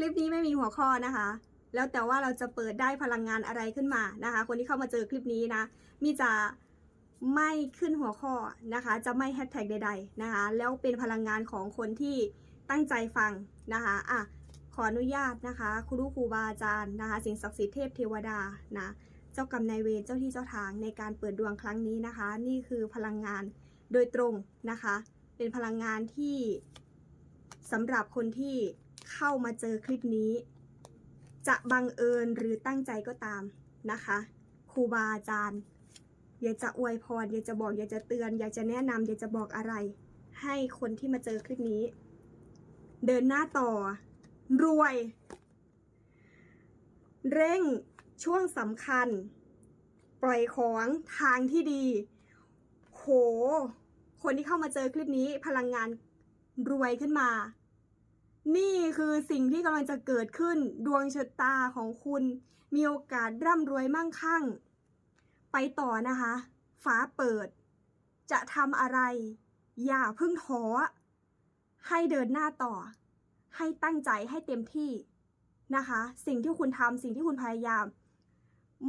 คลิปนี้ไม่มีหัวข้อนะคะ แล้วแต่ว่าเราจะเปิดได้พลังงานอะไรขึ้นมานะคะ คนที่เข้ามาเจอคลิปนี้นะมีจะไม่ขึ้นหัวข้อนะคะ จะไม่แฮชแท็กใด ๆนะคะ แล้วเป็นพลังงานของคนที่ตั้งใจฟังนะคะอะขออนุญาตนะคะ ครูครูบาอาจารย์นะคะ สิ่งศักดิ์สิทธิ์เทพเทวดานะเจ้ากรรมนายเวรเจ้าที่เจ้าทางในการเปิดดวงครั้งนี้นะคะ นี่คือพลังงานโดยตรงนะคะ เป็นพลังงานที่สำหรับคนที่ เข้ามาเจอคลิปนี้ จะบังเอิญหรือตั้งใจก็ตามนะคะครูบาอาจารย์อยากจะอวยพรอยากจะบอกอยากจะเตือน อยากจะแนะนำอยากจะบอกอะไร ให้คนที่มาเจอคลิปนี้ เดินหน้าต่อ รวย เร่งช่วงสำคัญ ปล่อยของทางที่ดี โห คนที่เข้ามาเจอคลิปนี้พลังงานรวยขึ้นมา นี่คือสิ่งที่กำลังจะเกิดขึ้นดวงชะตาของคุณ มีโอกาสร่ำรวยมั่งคั่ง ไปต่อนะคะฟ้าเปิด จะทำอะไร อย่าพิ่งท้อให้เดินหน้าต่อ ให้ตั้งใจให้เต็มที่นะคะ สิ่งที่คุณทำสิ่งที่คุณพยายาม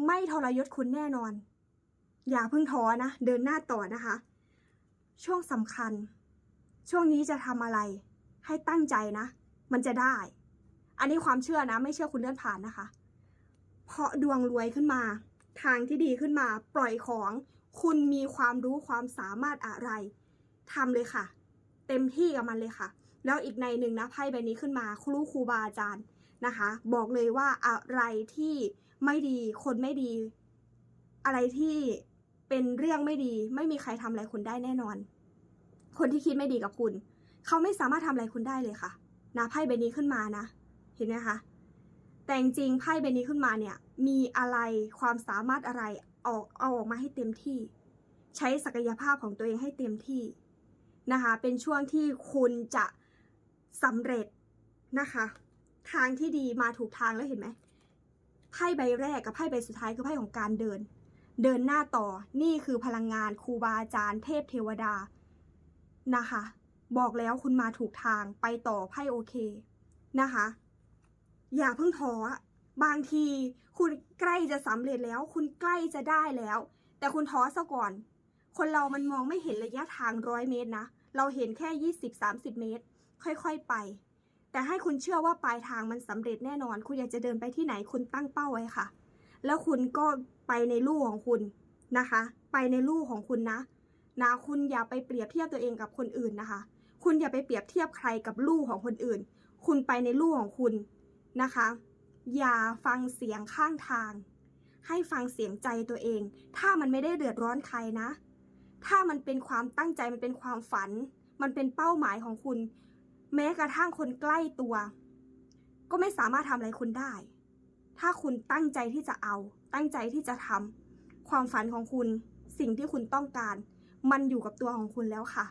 ไม่ทรยศคุณแน่นอน อย่าพิ่งท้อนะ เดินหน้าต่อนะคะ ช่วงสำคัญ ช่วงนี้จะทำอะไรให้ตั้งใจนะ มันจะได้ อันนี้ความเชื่อนะ ไม่เชื่อคุณเลื่อนผ่านนะคะ เพราะดวงรวยขึ้นมา ทางที่ดีขึ้นมา ปล่อยของคุณมีความรู้ความสามารถอะไรทำเลยค่ะ เต็มที่กับมันเลยค่ะ แล้วอีกในหนึ่งนะไพ่ใบนี้ขึ้นมาครูครูบาอาจารย์นะคะ บอกเลยว่าอะไรที่ไม่ดีคนไม่ดี อะไรที่เป็นเรื่องไม่ดี ไม่มีใครทำอะไรคุณได้แน่นอน คนที่คิดไม่ดีกับคุณ เขาไม่สามารถทำอะไรคุณได้เลยค่ะ นะไพ่ใบนี้ขึ้นมานะ เห็นไหมคะ แต่จริงไพ่ใบนี้ขึ้นมาเนี่ย มีอะไรความสามารถอะไรออกเอาออกมาให้เต็มที่ ใช้ศักยภาพของตัวเองให้เต็มที่นะคะ เป็นช่วงที่คุณจะสำเร็จนะคะ ทางที่ดีมาถูกทางแล้วเห็นไหมไพ่ใบแรกกับไพ่ใบสุดท้ายคือไพ่ของการเดิน เดินหน้าต่อนี่คือพลังงานครูบาอาจารย์เทพเทวดานะคะ บอกแล้วคุณมาถูกทางไปต่อไพ่โอเคนะคะ อย่าเพิ่งท้อบางทีคุณใกล้จะสำเร็จแล้ว คุณใกล้จะได้แล้ว แต่คุณท้อซะก่อน คนเรามันมองไม่เห็นระยะทางร้อยเมตรนะ เราเห็นแค่ยี่สิบสามสิบเมตร ค่อยๆไป แต่ให้คุณเชื่อว่าปลายทางมันสำเร็จแน่นอน คุณอยากจะเดินไปที่ไหนคุณตั้งเป้าไว้ค่ะ แล้วคุณก็ไปในลู่ของคุณนะคะ ไปในลู่ของคุณนะนะคุณอย่าไปเปรียบเทียบตัวเองกับคนอื่นนะคะ คุณอย่าไปเปรียบเทียบใครกับลู่ของคนอื่น คุณไปในลู่ของคุณนะคะ อย่าฟังเสียงข้างทาง ให้ฟังเสียงใจตัวเอง ถ้ามันไม่ได้เดือดร้อนใครนะ ถ้ามันเป็นความตั้งใจมันเป็นความฝัน มันเป็นเป้าหมายของคุณ แม้กระทั่งคนใกล้ตัว ก็ไม่สามารถทำอะไรคุณได้ ถ้าคุณตั้งใจที่จะเอา ตั้งใจที่จะทำความฝันของคุณ สิ่งที่คุณต้องการ มันอยู่กับตัวของคุณแล้วค่ะ